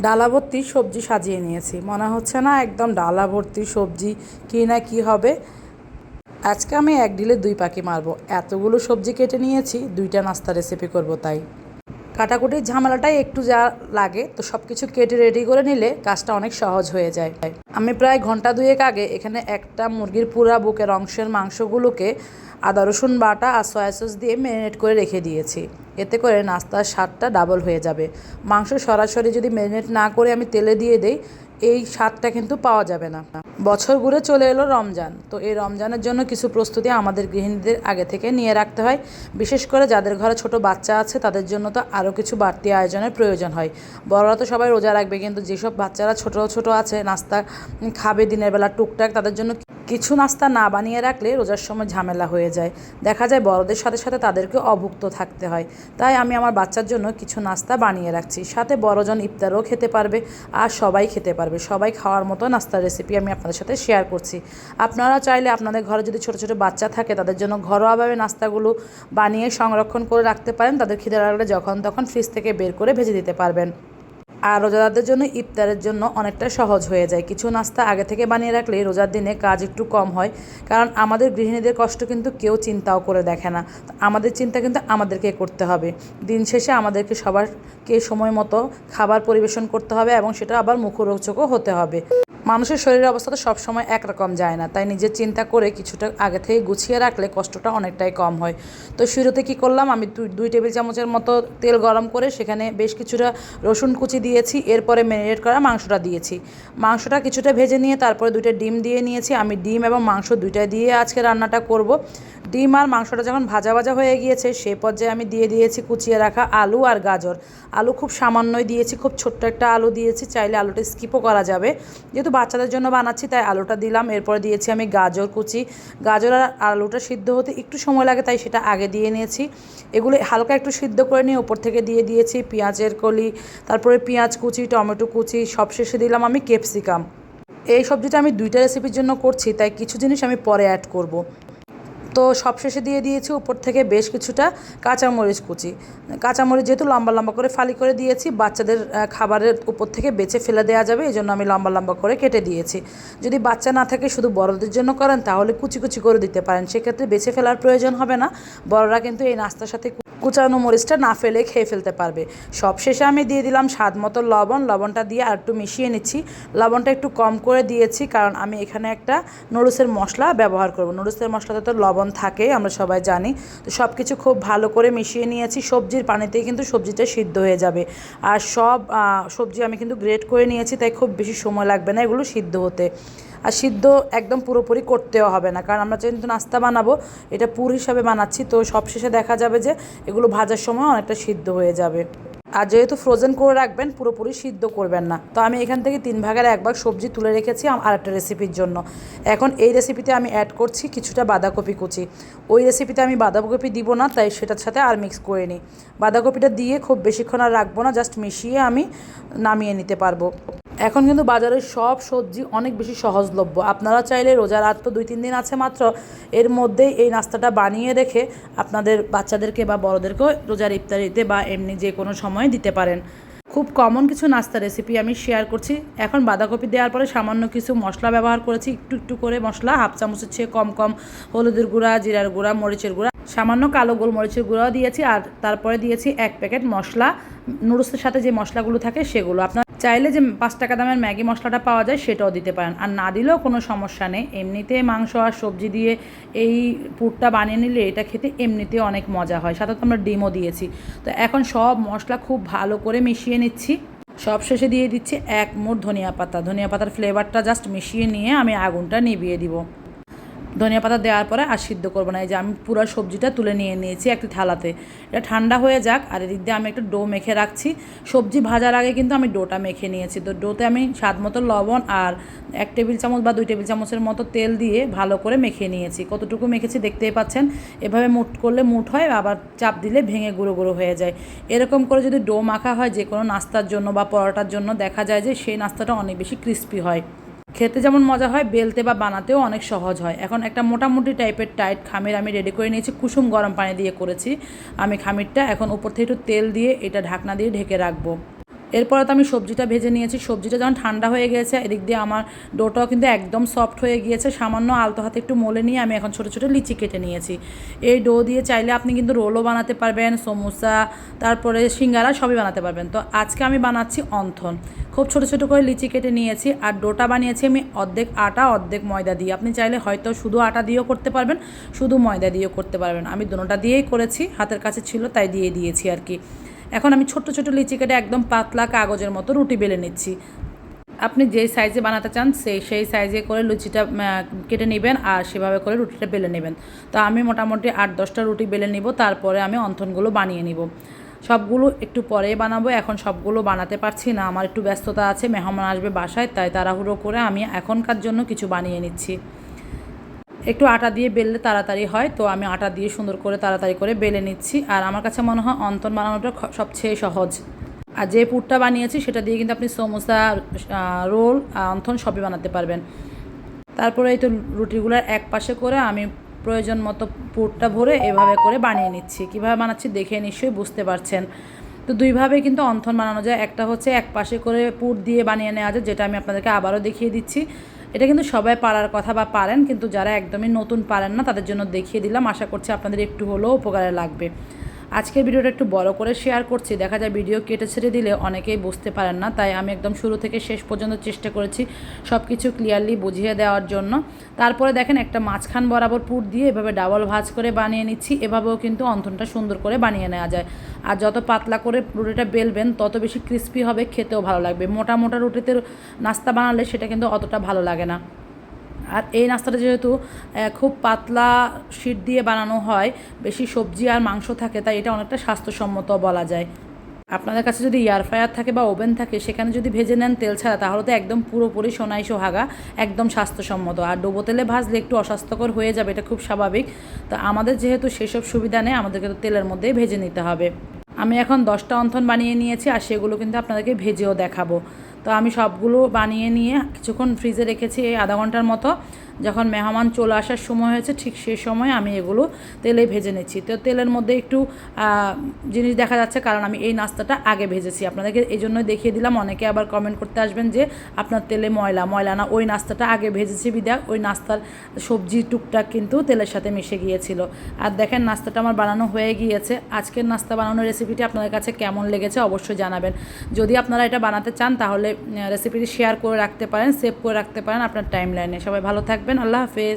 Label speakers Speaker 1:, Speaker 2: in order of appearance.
Speaker 1: ডালা ভর্তি সবজি সাজিয়ে নিয়েছি। মনে হচ্ছে না একদম ডালা ভর্তি সবজি কী না কী হবে। আজকে আমি এক ডিলে দুই পাখি মারবো। এতগুলো সবজি কেটে নিয়েছি, দুইটা নাস্তা রেসিপি করব তাই। কাটাকুটির ঝামেলাটাই একটু যা লাগে, তো সব কিছু কেটে রেডি করে নিলে কাজটা অনেক সহজ হয়ে যায়। আমি প্রায় ঘণ্টা দুয়েক আগে এখানে একটা মুরগির পুরা বুকের অংশের মাংসগুলোকে আদা, রসুন, বাটা আর সয়া সস দিয়ে ম্যারিনেট করে রেখে দিয়েছি। এতে করে নাস্তার স্বাদটা ডাবল হয়ে যাবে। মাংস সরাসরি যদি ম্যারিনেট না করে আমি তেলে দিয়ে দেই এই স্বাদটা কিন্তু পাওয়া যাবে না। বছর ঘুরে চলে এলো রমজান। তো এই রমজানের জন্য কিছু প্রস্তুতি আমাদের গৃহিণীদের আগে থেকে নিয়ে রাখতে হয়। বিশেষ করে যাদের ঘরে ছোট বাচ্চা আছে, তাদের জন্য তো আরও কিছু বাড়তি আয়োজনের প্রয়োজন হয়। বড়রা তো সবাই রোজা রাখবে, কিন্তু যেসব বাচ্চারা ছোট ছোট আছে, নাস্তা খাবে দিনের বেলা টুকটাক, তাদের জন্য কিছু নাস্তা না বানিয়ে রাখলে রোজার সময় ঝামেলা হয়ে যায়। দেখা যায় বড়দের সাথে সাথে তাদেরকে অভুক্ত থাকতে হয়। তাই আমি আমার বাচ্চার জন্য কিছু নাস্তা বানিয়ে রাখছি। সাথে বড়জন ইফতারও খেতে পারবে, আর সবাই খেতে পারবে। সবাই খাওয়ার মতো নাস্তার রেসিপি আমি আপনাদের সাথে শেয়ার করছি। আপনারা চাইলে আপনাদের ঘরে যদি ছোটো ছোটো বাচ্চা থাকে, তাদের জন্য ঘরোয়াভাবে নাস্তাগুলো বানিয়ে সংরক্ষণ করে রাখতে পারেন। তাদের খিদে লাগলে যখন, তখন ফ্রিজ থেকে বের করে ভেজে দিতে পারবেন। আর রোজাদারদের জন্য ইফতারের জন্য অনেকটা সহজ হয়ে যায়। কিছু নাস্তা আগে থেকে বানিয়ে রাখলে রোজার দিনে কাজ একটু কম হয়, কারণ আমাদের গৃহিণীদের কষ্ট কিন্তু কেউ চিন্তাও করে দেখে না। আমাদের চিন্তা কিন্তু আমাদেরকে করতে হবে। দিন শেষে আমাদেরকে সবারকে সময় মতো খাবার পরিবেশন করতে হবে এবং সেটা আবার মুখরোচকও হতে হবে। মানুষের শরীরের অবস্থা তো সবসময় একরকম যায় না, তাই নিজের চিন্তা করে কিছুটা আগে থেকে গুছিয়ে রাখলে কষ্টটা অনেকটাই কম হয়। তো শুরুতে কী করলাম, আমি দুই টেবিল চামচের মতো তেল গরম করে সেখানে বেশ কিছুটা রসুন কুচি দিয়েছি, এরপরে ম্যারিনেট করা মাংসটা দিয়েছি। মাংসটা কিছুটা ভেজে নিয়ে তারপরে দুইটা ডিম দিয়ে নিয়েছি, আমি ডিম এবং মাংস দুইটা দিয়ে আজকে রান্নাটা করব। ডিম আর মাংসটা যখন ভাজা ভাজা হয়ে গিয়েছে, সে পর্যায়ে আমি দিয়ে দিয়েছি কুচিয়ে রাখা আলু আর গাজর। আলু খুব সামান্যই দিয়েছি, খুব ছোট্ট একটা আলু দিয়েছি, চাইলে আলুটা স্কিপও করা যাবে। যেহেতু বাচ্চাদের জন্য বানাচ্ছি, তাই আলুটা দিলাম। এরপরে দিয়েছি আমি গাজর কুচি। গাজর আর আলুটা সিদ্ধ হতে একটু সময় লাগে, তাই সেটা আগে দিয়ে নিয়েছি। এগুলো হালকা একটু সিদ্ধ করে নিয়ে ওপর থেকে দিয়ে দিয়েছি পেঁয়াজের কলি, তারপরে পেঁয়াজ কুচি, টমেটো কুচি সবশেষে দিলাম আমি ক্যাপসিকাম। এই সবজিটা আমি দুইটা রেসিপির জন্য করছি, তাই কিছু জিনিস আমি পরে অ্যাড করব। তো সবশেষে দিয়ে দিয়েছি উপর থেকে বেশ কিছুটা কাঁচামরিচ কুচি। কাঁচামরিচ যেহেতু লম্বা লম্বা করে ফালি করে দিয়েছি, বাচ্চাদের খাবারের উপর থেকে বেছে ফেলে দেওয়া যাবে এই জন্য আমি লম্বা লম্বা করে কেটে দিয়েছি। যদি বাচ্চা না থাকে, শুধু বড়দের জন্য করেন, তাহলে কুচি কুচি করে দিতে পারেন। সেক্ষেত্রে বেছে ফেলার প্রয়োজন হবে না। বড়রা কিন্তু এই নাস্তার সাথে কুচানো মরিচটা না ফেলে খেয়ে ফেলতে পারবে। সব শেষে আমি দিয়ে দিলাম স্বাদ মতো লবণ। লবণটা দিয়ে আর একটু মিশিয়ে নিচ্ছি। লবণটা একটু কম করে দিয়েছি, কারণ আমি এখানে একটা নুডলসের মশলা ব্যবহার করব। নুডলসের মশলাতে তো লবণ থাকে, আমরা সবাই জানি। তো সব কিছু খুব ভালো করে মিশিয়ে নিয়েছি। সবজির পানিতেই কিন্তু সবজিটা সিদ্ধ হয়ে যাবে। আর সব সবজি আমি কিন্তু গ্রেট করে নিয়েছি, তাই খুব বেশি সময় লাগবে না এগুলো সিদ্ধ হতে। আর সিদ্ধ একদম পুরোপুরি করতেও হবে না, কারণ আমরা যেহেতু নাস্তা বানাবো, এটা পুর হিসাবে বানাচ্ছি, তো সবশেষে দেখা যাবে যে এগুলো ভাজার সময় অনেকটা সিদ্ধ হয়ে যাবে। আর যেহেতু ফ্রোজেন করে রাখবেন, পুরোপুরি সিদ্ধ করবেন না। তো আমি এখান থেকে তিন ভাগের এক ভাগ সবজি তুলে রেখেছি আর একটা রেসিপির জন্য। এখন এই রেসিপিতে আমি অ্যাড করছি কিছুটা বাঁধাকপি কুচি। ওই রেসিপিতে আমি বাঁধাকপি দিব না, তাই সেটার সাথে আর মিক্স করে নিই। বাঁধাকপিটা দিয়ে খুব বেশিক্ষণ আর রাখব না জাস্ট মিশিয়ে আমি নামিয়ে নিতে পারব। এখন কিন্তু বাজারের সব সবজি অনেক বেশি সহজলভ্য। আপনারা চাইলে রোজার রাত তো দুই তিন দিন আছে মাত্র। এর মধ্যেই এই নাস্তাটা বানিয়ে রেখে আপনাদের বাচ্চাদেরকে বা বড়োদেরকেও রোজার ইফতারিতে বা এমনি যে কোনো সময় দিতে পারেন। খুব কমন কিছু নাস্তা রেসিপি আমি শেয়ার করছি। এখন বাঁধাকপি দেওয়ার পরে সামান্য কিছু মশলা ব্যবহার করেছি। একটু একটু করে মশলা, হাফ চামচের চেয়ে কম কম হলুদের গুঁড়া, জিরার গুঁড়া, মরিচের গুঁড়া, সামান্য কালো গোলমরিচের গুঁড়াও দিয়েছি। আর তারপরে দিয়েছি এক প্যাকেট মশলা। নুডলসের সাথে যে মশলাগুলো থাকে সেগুলো। আপনার চাইলে যে পাঁচ টাকা দামের ম্যাগি মশলাটা পাওয়া যায় সেটাও দিতে পারেন। আর না দিলেও কোনো সমস্যা নেই। এমনিতে মাংস আর সবজি দিয়ে এই পুরটা বানিয়ে নিলে এটা খেতে এমনিতে অনেক মজা হয়। সাথে তো আমরা ডিমও দিয়েছি। তো এখন সব মশলা খুব ভালো করে মিশিয়ে নিচ্ছি। সব শেষে দিয়ে দিচ্ছি এক মুঠ ধনিয়া পাতা। ধনিয়া পাতার ফ্লেভারটা জাস্ট মিশিয়ে নিয়ে আমি আগুনটা নিভিয়ে দিব। ধনিয়া পাতা দেওয়ার পরে আর সিদ্ধ করব না। এই যে আমি পুরো সবজিটা তুলে নিয়ে নিয়েছি একটি থালাতে। এটা ঠান্ডা হয়ে যাক আর এদিক দিয়ে আমি একটু ডো মেখে রাখছি। সবজি ভাজার আগে কিন্তু আমি ডোটা মেখে নিয়েছি। তো ডোতে আমি স্বাদ মতো লবণ আর এক টেবিল চামচ বা দুই টেবিল চামচের মতো তেল দিয়ে ভালো করে মেখে নিয়েছি। কতটুকু মেখেছি দেখতেই পাচ্ছেন? এভাবে মুট করলে মুট হয়, আবার চাপ দিলে ভেঙে গুঁড়ো গুঁড়ো হয়ে যায়। এরকম করে যদি ডো মাখা হয়, যে কোনো নাস্তার জন্য বা পরোটার জন্য দেখা যায় যে সেই নাস্তাটা অনেক বেশি ক্রিস্পি হয়। খেতে যেমন মজা হয়, বেলতে বা বানাতেও অনেক সহজ হয়। এখন একটা মোটামুটি টাইপের টাইট খামির আমি রেডি করে নিয়েছি, কুসুম গরম পানি দিয়ে করেছি। আমি খামিরটা এখন উপর থেকে একটু তেল দিয়ে এটা ঢাকনা দিয়ে ঢেকে রাখব। এরপরে তো আমি সবজিটা ভেজে নিয়েছি। সবজিটা যখন ঠান্ডা হয়ে গিয়েছে এদিক দিয়ে আমার ডোটাও কিন্তু একদম সফট হয়ে গিয়েছে। সামান্য আলতো হাতে একটু মোলে নিয়ে আমি এখন ছোটো ছোটো লিচি কেটে নিয়েছি। এই ডো দিয়ে চাইলে আপনি কিন্তু রোলও বানাতে পারবেন, সমোসা, তারপরে সিঙ্গারা সবই বানাতে পারবেন। তো আজকে আমি বানাচ্ছি অন্থন। খুব ছোটো ছোটো করে লিচি কেটে নিয়েছি আর ডোটা বানিয়েছি আমি অর্ধেক আটা, অর্ধেক ময়দা দিয়ে। আপনি চাইলে হয়তো শুধু আটা দিয়েও করতে পারবেন, শুধু ময়দা দিয়েও করতে পারবেন। আমি দুটোটা দিয়েই করেছি, হাতের কাছে ছিল তাই দিয়ে দিয়েছি আর কি। এখন আমি ছোট্ট ছোট লিচি কেটে একদম পাতলা কাগজের মতো রুটি বেলে নিচ্ছি। আপনি যেই সাইজে বানাতে চান সেই সেই সাইজে করে লুচিটা কেটে নেবেন আর সেভাবে করে রুটিটা বেলে নেবেন। তো আমি মোটামুটি আট দশটা রুটি বেলে নিব, তারপরে আমি অন্থনগুলো বানিয়ে নিব। সবগুলো একটু পরে বানাবো, এখন সবগুলো বানাতে পারছি না, আমার একটু ব্যস্ততা আছে, মেহমান আসবে বাসায়, তাই তাড়াহুড়ো করে আমি এখনকার জন্য কিছু বানিয়ে নিচ্ছি। একটু আটা দিয়ে বেললে তাড়াতাড়ি হয়, তো আমি আটা দিয়ে সুন্দর করে তাড়াতাড়ি করে বেলে নিচ্ছি। আর আমার কাছে মনে হয় অন্তন বানানোটা সবচেয়ে সহজ। আর যে পুরটা বানিয়েছি সেটা দিয়ে কিন্তু আপনি সমোসা রোল অন্থন সবই বানাতে পারবেন। তারপরে এই তো রুটিগুলোর এক পাশে করে আমি প্রয়োজন মতো পুরটা ভরে এভাবে করে বানিয়ে নিচ্ছি। কীভাবে বানাচ্ছি দেখে নিশ্চয়ই বুঝতে পারছেন। তো দুইভাবে কিন্তু অন্থন বানানো যায়। একটা হচ্ছে এক পাশে করে পুর দিয়ে বানিয়ে নেওয়া যায়, যেটা আমি আপনাদেরকে আবারও দেখিয়ে দিচ্ছি। এটা কিন্তু সবাই পারার কথা বা পারেন, কিন্তু যারা একদমই নতুন পারেন না, তাদের জন্য দেখিয়ে দিলাম। আশা করছি আপনাদের একটু হলেও উপকারে লাগবে। আজকের ভিডিওটা একটু বড় করে শেয়ার করছি। দেখা যায় ভিডিও কেটে ছেড়ে দিলে অনেকেই বুঝতে পারেন না। তাই আমি একদম শুরু থেকে শেষ পর্যন্ত চেষ্টা করেছি সব কিছু ক্লিয়ারলি বুঝিয়ে দেওয়ার জন্য। তারপরে দেখেন একটা মাঝখান বরাবর পুর দিয়ে এভাবে ডাবল ভাজ করে বানিয়ে নিচ্ছি। এভাবেও কিন্তু অন্থনটা সুন্দর করে বানিয়ে নেওয়া যায়। আর যত পাতলা করে রুটিটা বেলবেন, তত বেশি ক্রিস্পি হবে, খেতেও ভালো লাগবে। মোটা মোটা রুটিতে নাস্তা বানালে সেটা কিন্তু অতটা ভালো লাগে না। আর এই নাস্তাটা যেহেতু খুব পাতলা শীট দিয়ে বানানো হয়, বেশি সবজি আর মাংস থাকে, তাই এটা অনেকটা স্বাস্থ্যসম্মত বলা যায়। আপনাদের কাছে যদি এয়ার ফ্রায়ার থাকে বা ওভেন থাকে, সেখানে যদি ভেজে নেন তেল ছাড়া, তাহলে তো একদম পুরোপুরি সোনাই সোহাগা, একদম স্বাস্থ্যসম্মত। আর ডুবো তেলে ভাজলে একটু অস্বাস্থ্যকর হয়ে যাবে, এটা খুব স্বাভাবিক। তো আমাদের যেহেতু সেসব সুবিধা নেই, আমাদেরকে তো তেলের মধ্যেই ভেজে নিতে হবে। আমি এখন দশটা অন্থন বানিয়ে নিয়েছি, আর সেগুলো কিন্তু আপনাদেরকে ভেজেও দেখাবো। তো আমি সবগুলো বানিয়ে নিয়ে কিছুক্ষণ ফ্রিজে রেখেছি এই আধা ঘণ্টার মতো। যখন মেহমান চলে আসার সময় হয়েছে, ঠিক সেই সময় আমি এগুলো তেলে ভেজে নিচ্ছি। তো তেলের মধ্যে একটু জিনিস দেখা যাচ্ছে কারণ আমি এই নাস্তাটা আগে ভেজেছি। আপনাদেরকে এই জন্যই দেখিয়ে দিলাম। অনেকে আবার কমেন্ট করতে আসবেন যে, আপনার তেলে ময়লা ময়লা না, ওই নাস্তাটা আগে ভেজেছি বিদা ওই নাস্তার সবজি টুকটাক কিন্তু তেলের সাথে মিশে গিয়েছিল। আর দেখেন নাস্তাটা আমার বানানো হয়ে গিয়েছে। আজকের নাস্তা বানানোর রেসিপিটি আপনাদের কাছে কেমন লেগেছে অবশ্যই জানাবেন। যদি আপনারা এটা বানাতে চান, তাহলে রেসিপিটি শেয়ার করে রাখতে পারেন সেভ করে রাখতে পারেন আপনার টাইম লাইনে সবাই ভালো থাকবেন আল্লাহ হাফেজ